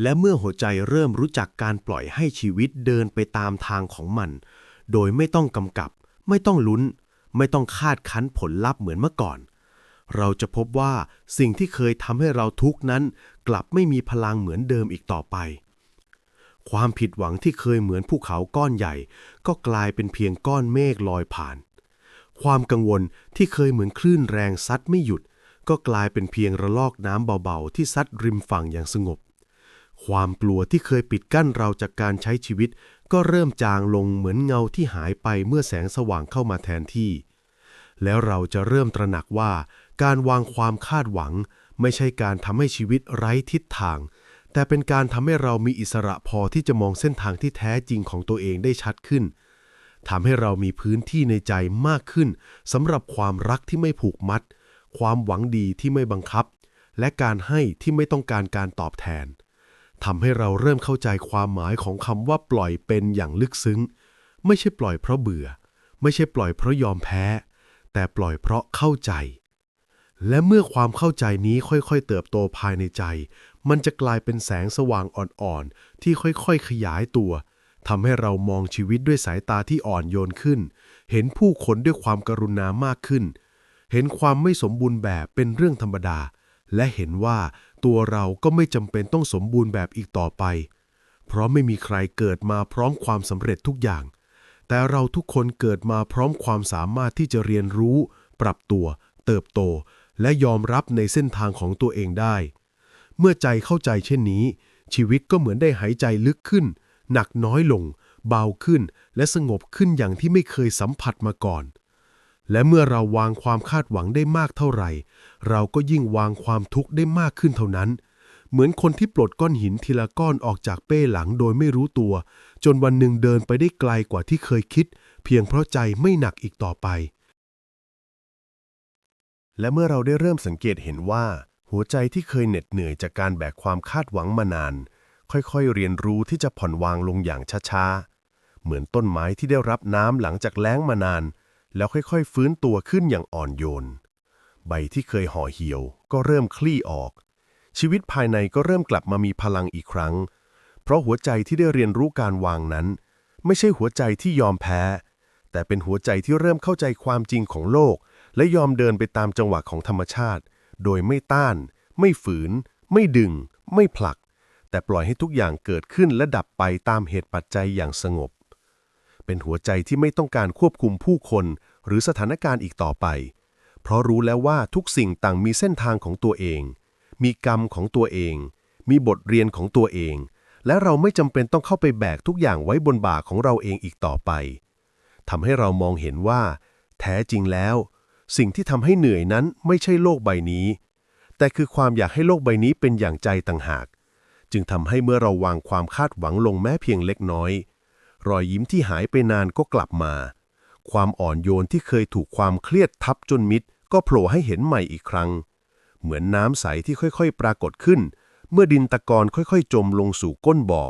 และเมื่อหัวใจเริ่มรู้จักการปล่อยให้ชีวิตเดินไปตามทางของมัน โดยไม่ต้องกำกับ ไม่ต้องลุ้น ไม่ต้องคาดคั้นผลลัพธ์เหมือนเมื่อก่อน เราจะพบว่าสิ่งที่เคยทำให้เราทุกข์นั้น กลับไม่มีพลังเหมือนเดิมอีกต่อไป ความผิดหวังที่เคยเหมือนภูเขาก้อนใหญ่ ก็กลายเป็นเพียงก้อนเมฆลอยผ่าน ความกังวลที่เคยเหมือนคลื่นแรงซัดไม่หยุด ก็กลายเป็นเพียงระลอกน้ำเบาๆ ที่ซัดริมฝั่งอย่างสงบ ความกลัวที่เคยปิดกั้นเราจากการใช้ชีวิต ก็เริ่มจางลงเหมือนเงาที่หายไปเมื่อแสงสว่างเข้ามาแทนที่ แล้วเราจะเริ่มตระหนักว่า การวางความคาดหวัง ไม่ใช่การทำให้ชีวิตไร้ทิศทาง แต่เป็นการทำให้เรามีอิสระพอที่จะมองเส้นทางที่แท้จริงของตัวเองได้ชัดขึ้นทำให้เรามีพื้นที่ในใจมากขึ้นสำหรับความรักที่ไม่ผูกมัด ความหวังดีที่ไม่บังคับ และการให้ที่ไม่ต้องการการตอบแทน ทำให้เราเริ่มเข้าใจความหมายของคำว่าปล่อยเป็นอย่างลึกซึ้ง ไม่ใช่ปล่อยเพราะเบื่อ ไม่ใช่ปล่อยเพราะยอมแพ้ แต่ปล่อยเพราะเข้าใจ และเมื่อความเข้าใจนี้ค่อยๆ เติบโตภายในใจ มันจะกลายเป็นแสงสว่างอ่อนๆ ที่ค่อยๆ ขยายตัวทำให้เรามองชีวิตด้วยสายตาที่อ่อนโยนขึ้น เห็นผู้คนด้วยความกรุณามากขึ้น เห็นความไม่สมบูรณ์แบบเป็นเรื่องธรรมดา และเห็นว่า ตัวเราก็ไม่จำเป็นต้องสมบูรณ์แบบอีกต่อไป เพราะไม่มีใครเกิดมาพร้อมความสำเร็จทุกอย่าง แต่เราทุกคนเกิดมาพร้อมความสามารถที่จะเรียนรู้ ปรับตัว เติบโต และยอมรับในเส้นทางของตัวเองได้ เมื่อใจเข้าใจเช่นนี้ ชีวิตก็เหมือนได้หายใจลึกขึ้น หนักน้อยลง เบาขึ้น และสงบขึ้นอย่างที่ไม่เคยสัมผัสมาก่อน และเมื่อเราวางความคาดหวังได้มากเท่าไหร่ เราก็ยิ่งวางความทุกข์ได้มากขึ้นเท่านั้น เหมือนคนที่ปลดก้อนหินทีละก้อนออกจากเป้หลังโดยไม่รู้ตัว จนวันหนึ่งเดินไปได้ไกลกว่าที่เคยคิด เพียงเพราะใจไม่หนักอีกต่อไป และเมื่อเราได้เริ่มสังเกตเห็นว่า หัวใจที่เคยเหน็ดเหนื่อยจากการแบกความคาดหวังมานาน ค่อยๆ เรียนรู้ที่จะผ่อนวางลงอย่างช้าๆเหมือนต้นไม้ที่ได้รับน้ำหลังจากแล้งมานาน แล้วค่อยๆ ฟื้นตัวขึ้นอย่างอ่อนโยน ใบที่เคยห่อเหี่ยว ก็เริ่มคลี่ออก ชีวิตภายในก็เริ่มกลับมามีพลังอีกครั้ง เพราะหัวใจที่ได้เรียนรู้การวางนั้น ไม่ใช่หัวใจที่ยอมแพ้ แต่เป็นหัวใจที่เริ่มเข้าใจความจริงของโลก และยอมเดินไปตามจังหวะของธรรมชาติ โดยไม่ต้าน ไม่ฝืน ไม่ดึง ไม่ผลัก แต่ปล่อยให้ทุกอย่างเกิดขึ้นและดับไปตามเหตุปัจจัยอย่างสงบ เป็นหัวใจที่ไม่ต้องการควบคุมผู้คน หรือสถานการณ์อีกต่อไป เพราะรู้แล้วว่าทุกสิ่งต่างมีเส้นทางของตัวเอง มีกรรมของตัวเอง มีบทเรียนของตัวเอง และเราไม่จำเป็นต้องเข้าไปแบกทุกอย่างไว้บนบ่าของเราเองอีกต่อไปทำให้เรามองเห็นว่า แท้จริงแล้ว สิ่งที่ทำให้เหนื่อยนั้นไม่ใช่โลกใบนี้ แต่คือความอยากให้โลกใบนี้เป็นอย่างใจต่างหาก จึงทำให้เมื่อเราวางความคาดหวังลงแม้เพียงเล็กน้อย รอยยิ้มที่หายไปนานก็กลับมา ความอ่อนโยนที่เคยถูกความเครียดทับจนมิด ก็โผล่ให้เห็นใหม่อีกครั้ง เหมือนน้ำใสที่ค่อยๆ ปรากฏขึ้น เมื่อดินตะกอนค่อยๆ จมลงสู่ก้นบ่อ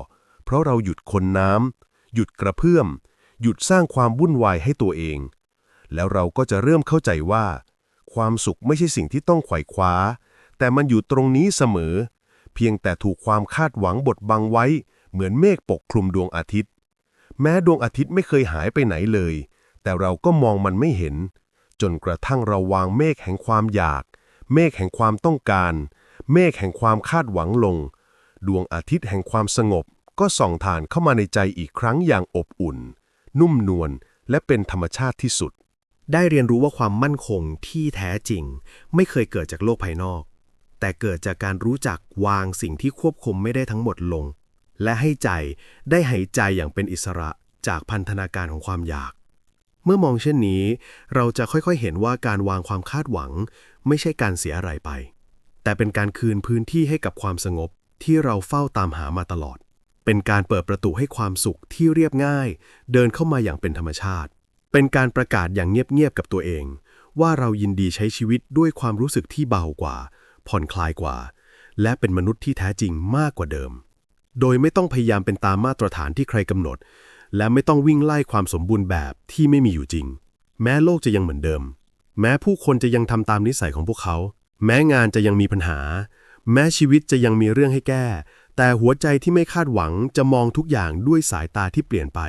เพราะเราหยุดคนน้ำหยุดกระเพื่อม หยุดสร้างความวุ่นวายให้ตัวเอง แล้วเราก็จะเริ่มเข้าใจว่า ความสุขไม่ใช่สิ่งที่ต้องไขว่คว้า แต่มันอยู่ตรงนี้เสมอ เพียงแต่ถูกความคาดหวังบดบังไว้ เหมือนเมฆปกคลุมดวงอาทิตย์ แม้ดวงอาทิตย์ไม่เคยหายไปไหนเลย แต่เราก็มองมันไม่เห็น จนกระทั่งเราวางเมฆแห่งความอยาก เมฆแห่งความต้องการ เมฆแห่งความคาดหวังลง ดวงอาทิตย์แห่งความสงบ ก็ส่องถ่านเข้ามาในใจอีกครั้งอย่างอบอุ่น นุ่มนวลและเป็นธรรมชาติที่สุด ได้เรียนรู้ว่าความมั่นคงที่แท้จริง ไม่เคยเกิดจากโลกภายนอก แต่เกิดจากการรู้จักวางสิ่งที่ควบคุมไม่ได้ทั้งหมดลง และให้ใจได้หายใจอย่างเป็นอิสระจากพันธนาการของความอยาก เมื่อมองเช่นนี้ เราจะค่อยๆเห็นว่าการวางความคาดหวัง ไม่ใช่การเสียอะไรไป แต่เป็นการคืนพื้นที่ให้กับความสงบที่เราเฝ้าตามหามาตลอด เป็นการเปิดประตูให้ความสุขที่เรียบง่าย เดินเข้ามาอย่างเป็นธรรมชาติ เป็นการประกาศอย่างเงียบๆกับตัวเอง ว่าเรายินดีใช้ชีวิตด้วยความรู้สึกที่เบากว่า ผ่อนคลายกว่า และเป็นมนุษย์ที่แท้จริงมากกว่าเดิม โดยไม่ต้องพยายามเป็นตามมาตรฐานที่ใครกำหนด และไม่ต้องวิ่งไล่ความสมบูรณ์แบบที่ไม่มีอยู่จริง แม้โลกจะยังเหมือนเดิม แม้ผู้คนจะยังทำตามนิสัยของพวกเขา แม้งานจะยังมีปัญหา แม้ชีวิตจะยังมีเรื่องให้แก้ แต่หัวใจที่ไม่คาดหวังจะมองทุกอย่างด้วยสายตาที่เปลี่ยนไป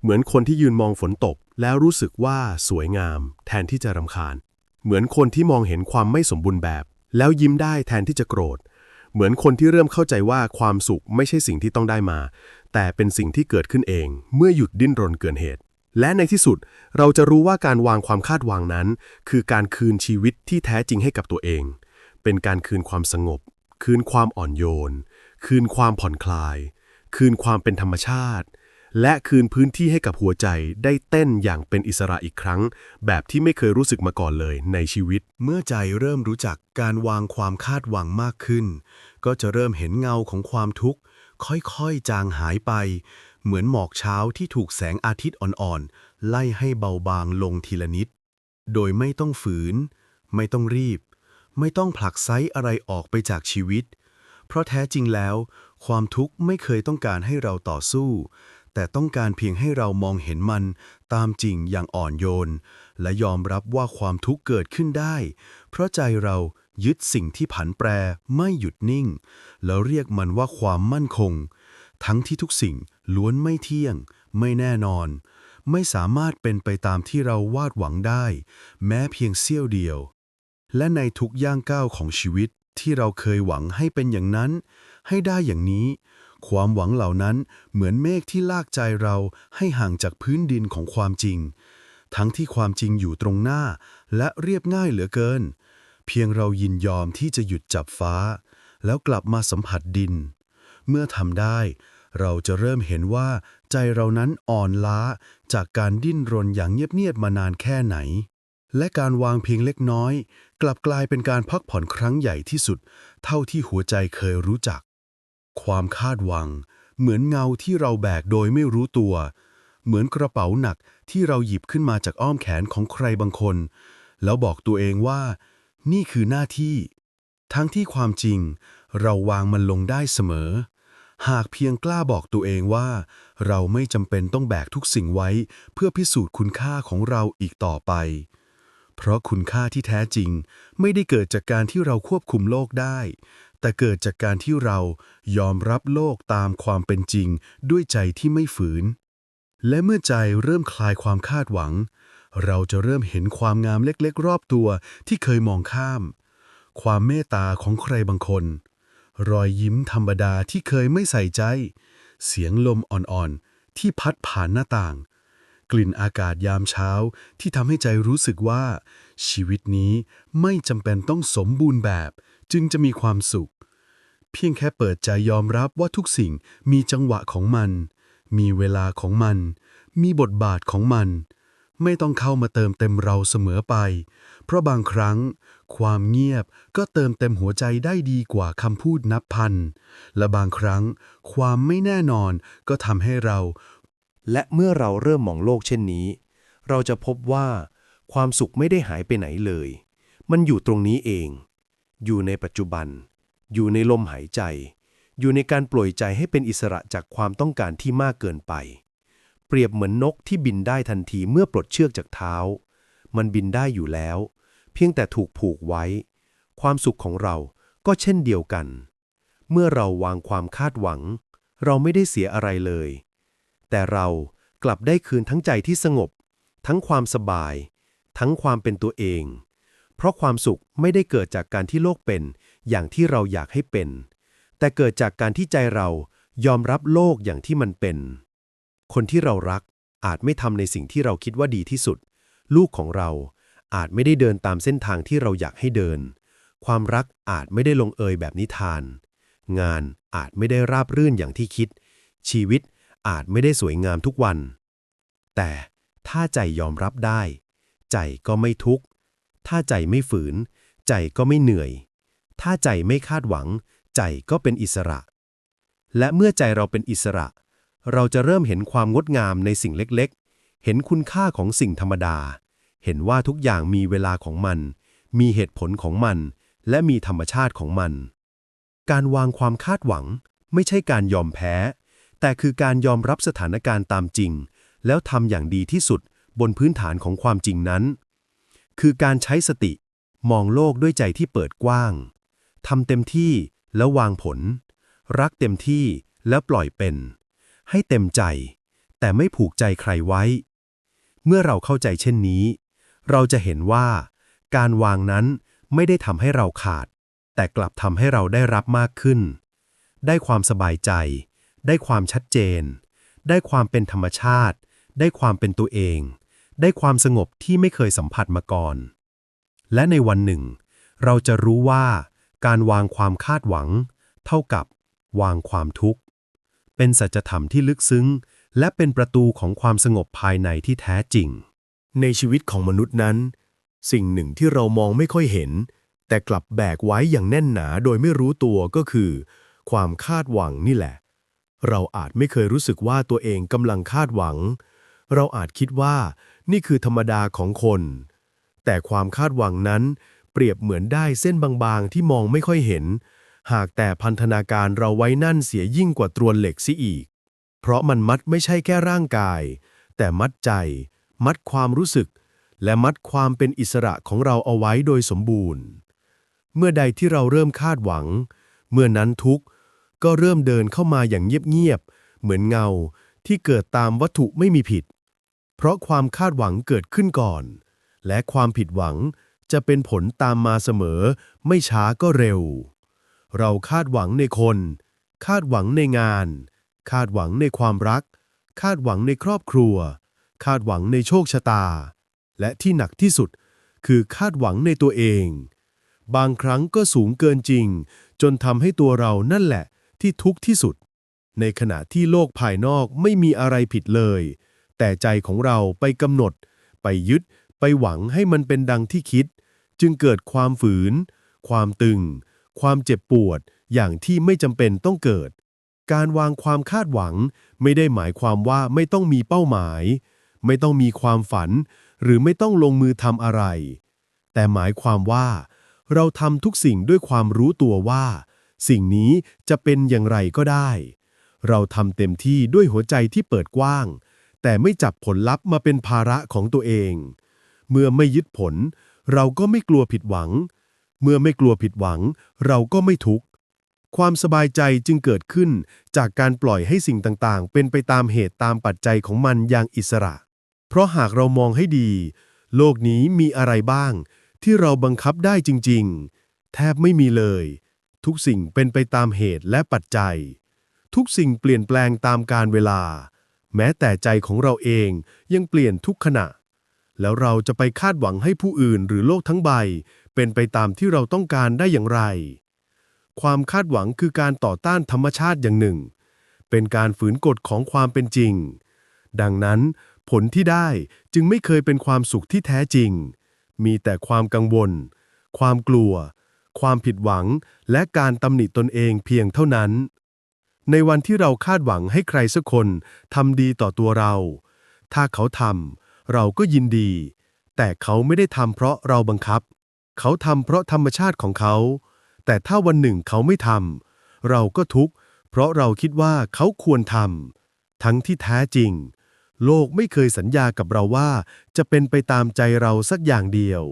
เหมือนคนที่ยืนมองฝนตก แล้วรู้สึกว่าสวยงาม แทนที่จะรำคาญ เหมือนคนที่มองเห็นความไม่สมบูรณ์แบบ แล้วยิ้มได้แทนที่จะโกรธ เหมือนคนที่เริ่มเข้าใจว่าความสุขไม่ใช่สิ่งที่ต้องได้มา แต่เป็นสิ่งที่เกิดขึ้นเอง เมื่อหยุดดิ้นรนเกินเหตุ และในที่สุดเราจะรู้ว่าการวางความคาดหวังนั้น คือการคืนชีวิตที่แท้จริงให้กับตัวเอง เป็นการคืนความสงบ คืนความอ่อนโยน คืนความผ่อนคลาย คืนความเป็นธรรมชาติ และคืนพื้นที่ให้กับหัวใจได้เต้นอย่างเป็นอิสระอีกครั้ง แบบที่ไม่เคยรู้สึกมาก่อนเลยในชีวิต เมื่อใจเริ่มรู้จักการวางความคาดหวังมากขึ้น ก็จะเริ่มเห็นเงาของความทุกข์ ค่อยๆ จางหายไป เหมือนหมอกเช้าที่ถูกแสงอาทิตย์อ่อนๆ ไล่ให้เบาบางลงทีละนิด โดยไม่ต้องฝืน ไม่ต้องรีบ ไม่ต้องผลักไซอะไรออกไปจากชีวิต เพราะแท้จริงแล้ว ความทุกข์ไม่เคยต้องการให้เราต่อสู้ แต่ต้องการเพียงให้เรามองเห็นมันตามจริงอย่างอ่อนโยน และยอมรับว่าความทุกข์เกิดขึ้นได้ เพราะใจเรายึดสิ่งที่ผันแปรไม่หยุดนิ่ง แล้วเรียกมันว่าความมั่นคง ทั้งที่ทุกสิ่งล้วนไม่เที่ยง ไม่แน่นอน ไม่สามารถเป็นไปตามที่เราวาดหวังได้ แม้เพียงเสี้ยวเดียว และในทุกย่างก้าวของชีวิตที่เราเคยหวังให้เป็นอย่างนั้น ให้ได้อย่างนี้ ความหวังเหล่านั้นเหมือนเมฆที่ลากใจเราให้ห่างจากพื้นดินของความจริง ทั้งที่ความจริงอยู่ตรงหน้า และเรียบง่ายเหลือเกิน เพียงเรายินยอมที่จะหยุดจับฟ้า แล้วกลับมาสัมผัสดิน เมื่อทำได้ เราจะเริ่มเห็นว่าใจเรานั้นอ่อนล้าจากการดิ้นรนอย่างเงียบๆมานานแค่ไหนและการวางเพียงเล็กน้อย กลับกลายเป็นการพักผ่อนครั้งใหญ่ที่สุด เท่าที่หัวใจเคยรู้จัก ความคาดหวัง เหมือนเงาที่เราแบกโดยไม่รู้ตัว เหมือนกระเป๋าหนักที่เราหยิบขึ้นมาจากอ้อมแขนของใครบางคน แล้วบอกตัวเองว่า นี่คือหน้าที่ ทั้งที่ความจริง เราวางมันลงได้เสมอ หากเพียงกล้าบอกตัวเองว่า เราไม่จำเป็นต้องแบกทุกสิ่งไว้ เพื่อพิสูจน์คุณค่าของเราอีกต่อไป เพราะคุณค่าที่แท้จริง ไม่ได้เกิดจากการที่เราควบคุมโลกได้ แต่เกิดจากการที่เรายอมรับโลกตามความเป็นจริงด้วยใจที่ไม่ฝืน และเมื่อใจเริ่มคลายความคาดหวัง เราจะเริ่มเห็นความงามเล็กๆ รอบตัวที่เคยมองข้าม ความเมตตาของใครบางคน รอยยิ้มธรรมดาที่เคยไม่ใส่ใจ เสียงลมอ่อนๆ ที่พัดผ่านหน้าต่าง กลิ่นอากาศยามเช้าที่ทำให้ใจรู้สึกว่า ชีวิตนี้ไม่จำเป็นต้องสมบูรณ์แบบ จึงจะมีความสุข เพียงแค่เปิดใจยอมรับว่าทุกสิ่งมีจังหวะของมัน มีเวลาของมัน มีบทบาทของมัน ไม่ต้องเข้ามาเติมเต็มเราเสมอไป เพราะบางครั้ง ความเงียบก็เติมเต็มหัวใจได้ดีกว่าคำพูดนับพัน และบางครั้ง ความไม่แน่นอนก็ทำให้เรา และเมื่อเราเริ่มมองโลกเช่นนี้ เราจะพบว่า ความสุขไม่ได้หายไปไหนเลย มันอยู่ตรงนี้เอง อยู่ในปัจจุบัน อยู่ในลมหายใจ อยู่ในการปล่อยใจให้เป็นอิสระจากความต้องการที่มากเกินไป เปรียบเหมือนนกที่บินได้ทันทีเมื่อปลดเชือกจากเท้า มันบินได้อยู่แล้ว เพียงแต่ถูกผูกไว้ ความสุขของเราก็เช่นเดียวกัน เมื่อเราวางความคาดหวัง เราไม่ได้เสียอะไรเลย แต่เรากลับได้คืนทั้งใจที่สงบ ทั้งความสบาย ทั้งความเป็นตัวเอง เพราะความสุขไม่ได้เกิดจากการที่โลกเป็น อย่างที่เราอยากให้เป็น แต่เกิดจากการที่ใจเรายอมรับโลกอย่างที่มันเป็น คนที่เรารักอาจไม่ทำในสิ่งที่เราคิดว่าดีที่สุด ลูกของเราอาจไม่ได้เดินตามเส้นทางที่เราอยากให้เดิน ความรักอาจไม่ได้ลงเอยแบบนิทาน งานอาจไม่ได้ราบรื่นอย่างที่คิด ชีวิตอาจไม่ได้สวยงามทุกวัน แต่ถ้าใจยอมรับได้ ใจก็ไม่ทุกข์ ถ้าใจไม่ฝืน ใจก็ไม่เหนื่อย ถ้าใจไม่คาดหวัง ใจก็เป็นอิสระ และเมื่อใจเราเป็นอิสระ เราจะเริ่มเห็นความงดงามในสิ่งเล็กๆ เห็นคุณค่าของสิ่งธรรมดา เห็นว่าทุกอย่างมีเวลาของมัน มีเหตุผลของมัน และมีธรรมชาติของมัน การวางความคาดหวัง ไม่ใช่การยอมแพ้ แต่คือการยอมรับสถานการณ์ตามจริง แล้วทำอย่างดีที่สุดบนพื้นฐานของความจริงนั้น คือการใช้สติ มองโลกด้วยใจที่เปิดกว้างทำเต็มที่แล้ววางผล รักเต็มที่แล้วปล่อยเป็น ให้เต็มใจ แต่ไม่ผูกใจใครไว้ เมื่อเราเข้าใจเช่นนี้ เราจะเห็นว่า การวางนั้นไม่ได้ทำให้เราขาด แต่กลับทำให้เราได้รับมากขึ้น ได้ความสบายใจ ได้ความชัดเจน ได้ความเป็นธรรมชาติ ได้ความเป็นตัวเอง ได้ความสงบที่ไม่เคยสัมผัสมาก่อน และในวันหนึ่ง เราจะรู้ว่าการวางความคาดหวัง เท่ากับวางความทุกข์ เป็นสัจธรรมที่ลึกซึ้ง และเป็นประตูของความสงบภายในที่แท้จริง ในชีวิตของมนุษย์นั้น สิ่งหนึ่งที่เรามองไม่ค่อยเห็น แต่กลับแบกไว้อย่างแน่นหนาโดยไม่รู้ตัวก็คือ ความคาดหวังนี่แหละ เราอาจไม่เคยรู้สึกว่าตัวเองกำลังคาดหวัง เราอาจคิดว่า นี่คือธรรมดาของคน แต่ความคาดหวังนั้น เปรียบเหมือนได้เส้นบางๆ ที่มองไม่ค่อยเห็น หากแต่พันธนาการเราไว้นั่นเสียยิ่งกว่าตรวนเหล็กซิอีก เพราะมันมัดไม่ใช่แค่ร่างกาย แต่มัดใจ มัดความรู้สึก และมัดความเป็นอิสระของเราเอาไว้โดยสมบูรณ์ เมื่อใดที่เราเริ่มคาดหวัง เมื่อนั้นทุกข์ก็เริ่มเดินเข้ามาอย่างเงียบๆเหมือนเงาที่เกิดตามวัตถุไม่มีผิด เพราะความคาดหวังเกิดขึ้นก่อน และความผิดหวังจะเป็นผลตามมาเสมอ ไม่ช้าก็เร็ว เราคาดหวังในคน คาดหวังในงาน คาดหวังในความรัก คาดหวังในครอบครัว คาดหวังในโชคชะตา และที่หนักที่สุดคือคาดหวังในตัวเอง บางครั้งก็สูงเกินจริง จนทำให้ตัวเรานั่นแหละที่ทุกข์ที่สุด ในขณะที่โลกภายนอกไม่มีอะไรผิดเลย แต่ใจของเราไปกำหนด ไปยึด ไปหวังให้มันเป็นดังที่คิด จึงเกิดความฝืน ความตึง ความเจ็บปวด อย่างที่ไม่จำเป็นต้องเกิด การวางความคาดหวังไม่ได้หมายความว่าไม่ต้องมีเป้าหมาย ไม่ต้องมีความฝัน หรือไม่ต้องลงมือทำอะไร แต่หมายความว่า เราทำทุกสิ่งด้วยความรู้ตัวว่า สิ่งนี้จะเป็นอย่างไรก็ได้ เราทำเต็มที่ด้วยหัวใจที่เปิดกว้าง แต่ไม่จับผลลัพธ์มาเป็นภาระของตัวเอง เมื่อไม่ยึดผล เราก็ไม่กลัวผิดหวัง เมื่อไม่กลัวผิดหวัง เราก็ไม่ทุกข์ความสบายใจจึงเกิดขึ้นจากการปล่อยให้สิ่งต่างๆ เป็นไปตามเหตุตามปัจจัยของมันอย่างอิสระ เพราะหากเรามองให้ดี โลกนี้มีอะไรบ้าง ที่เราบังคับได้จริง ๆ แทบไม่มีเลย ทุกสิ่งเป็นไปตามเหตุและปัจจัย ทุกสิ่งเปลี่ยนแปลงตามกาลเวลา แม้แต่ใจของเราเองยังเปลี่ยนทุกขณะ แล้วเราจะไปคาดหวังให้ผู้อื่นหรือโลกทั้งใบ เป็นไปตามที่เราต้องการได้อย่างไร ความคาดหวังคือการต่อต้านธรรมชาติอย่างหนึ่ง เป็นการฝืนกฎของความเป็นจริง ดังนั้นผลที่ได้จึงไม่เคยเป็นความสุขที่แท้จริง มีแต่ความกังวล ความกลัว ความผิดหวัง และการตำหนิตนเองเพียงเท่านั้น ในวันที่เราคาดหวังให้ใครสักคนทำดีต่อตัวเรา ถ้าเขาทำเราก็ยินดี แต่เขาไม่ได้ทำเพราะเราบังคับ เขาทำเพราะธรรมชาติของเขา แต่ถ้าวันหนึ่งเขาไม่ทำเราก็ทุกข์ เพราะเราคิดว่าเขาควรทำทั้งที่แท้จริง โลกไม่เคยสัญญากับเราว่า จะเป็นไปตามใจเราสักอย่างเดียว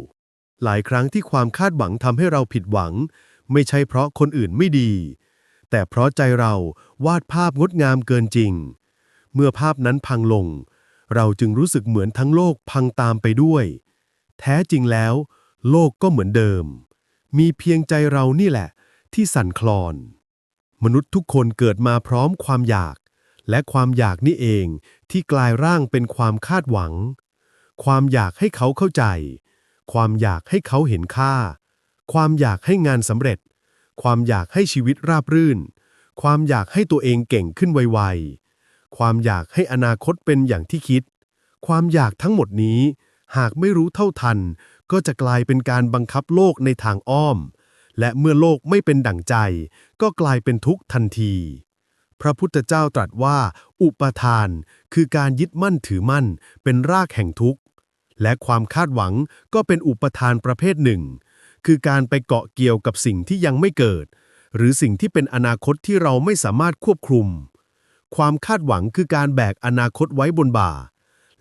หลายครั้งที่ความคาดหวังทำให้เราผิดหวัง ไม่ใช่เพราะคนอื่นไม่ดี แต่เพราะใจเราวาดภาพงดงามเกินจริง เมื่อภาพนั้นพังลง เราจึงรู้สึกเหมือนทั้งโลกพังตามไปด้วย แท้จริงแล้ว โลกก็เหมือนเดิม มีเพียงใจเรานี่แหละ ที่สั่นคลอน มนุษย์ทุกคนเกิดมาพร้อมความอยาก และความอยากนี่เองที่กลายร่างเป็นความคาดหวัง ความอยากให้เขาเข้าใจ ความอยากให้เขาเห็นค่า ความอยากให้งานสำเร็จ ความอยากให้ชีวิตราบรื่น ความอยากให้ตัวเองเก่งขึ้นไวๆ ความอยากให้อนาคตเป็นอย่างที่คิด ความอยากทั้งหมดนี้ หากไม่รู้เท่าทัน ก็จะกลายเป็นการบังคับโลกในทางอ้อม และเมื่อโลกไม่เป็นดั่งใจ ก็กลายเป็นทุกข์ทันที พระพุทธเจ้าตรัสว่า อุปทาน คือการยึดมั่นถือมั่น เป็นรากแห่งทุกข์ และความคาดหวังก็เป็นอุปทานประเภทหนึ่ง คือการไปเกาะเกี่ยวกับสิ่งที่ยังไม่เกิด หรือสิ่งที่เป็นอนาคตที่เราไม่สามารถควบคุม ความคาดหวังคือการแบกอนาคตไว้บนบ่า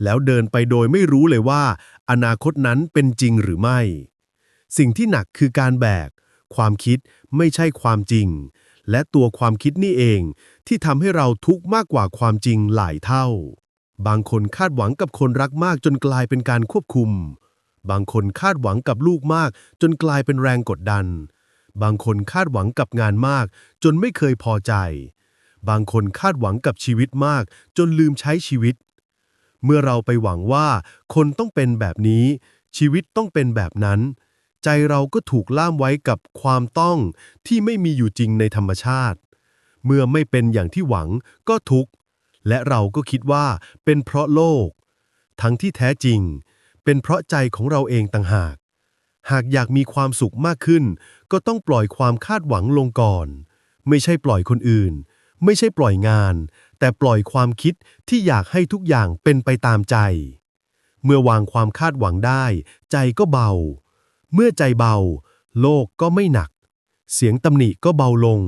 แล้วเดินไปโดยไม่รู้เลยว่า อนาคตนั้นเป็นจริงหรือไม่ สิ่งที่หนักคือการแบก ความคิดไม่ใช่ความจริง และตัวความคิดนี่เอง ที่ทำให้เราทุกข์มากกว่าความจริงหลายเท่า บางคนคาดหวังกับคนรักมากจนกลายเป็นการควบคุม บางคนคาดหวังกับลูกมาก จนกลายเป็นแรงกดดัน บางคนคาดหวังกับงานมาก จนไม่เคยพอใจ บางคนคาดหวังกับชีวิตมาก จนลืมใช้ชีวิต เมื่อเราไปหวังว่า คนต้องเป็นแบบนี้ ชีวิตต้องเป็นแบบนั้น ใจเราก็ถูกล่ามไว้กับความต้องที่ไม่มีอยู่จริงในธรรมชาติ เมื่อไม่เป็นอย่างที่หวังก็ทุกข์และเราก็คิดว่าเป็นเพราะโลก ทั้งที่แท้จริง เป็นเพราะใจของเราเองต่างหาก หากอยากมีความสุขมากขึ้น ก็ต้องปล่อยความคาดหวังลงก่อน ไม่ใช่ปล่อยคนอื่น ไม่ใช่ปล่อยงาน แต่ปล่อยความคิดที่อยากให้ทุกอย่างเป็นไปตามใจ เมื่อวางความคาดหวังได้ ใจก็เบา เมื่อใจเบา โลกก็ไม่หนัก เสียงตำหนิก็เบาลง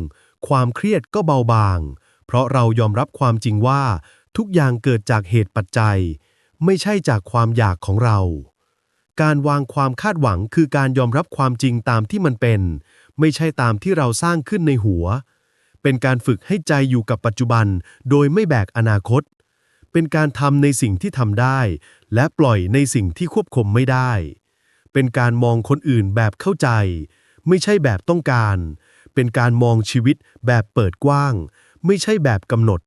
ความเครียดก็เบาบาง เพราะเรายอมรับความจริงว่าทุกอย่างเกิดจากเหตุปัจจัย ไม่ใช่จากความอยากของเรา การวางความคาดหวังคือการยอมรับความจริงตามที่มันเป็น ไม่ใช่ตามที่เราสร้างขึ้นในหัว เป็นการฝึกให้ใจอยู่กับปัจจุบัน โดยไม่แบกอนาคต เป็นการทำในสิ่งที่ทำได้ และปล่อยในสิ่งที่ควบคุมไม่ได้ เป็นการมองคนอื่นแบบเข้าใจ ไม่ใช่แบบต้องการ เป็นการมองชีวิตแบบเปิดกว้าง ไม่ใช่แบบกำหนด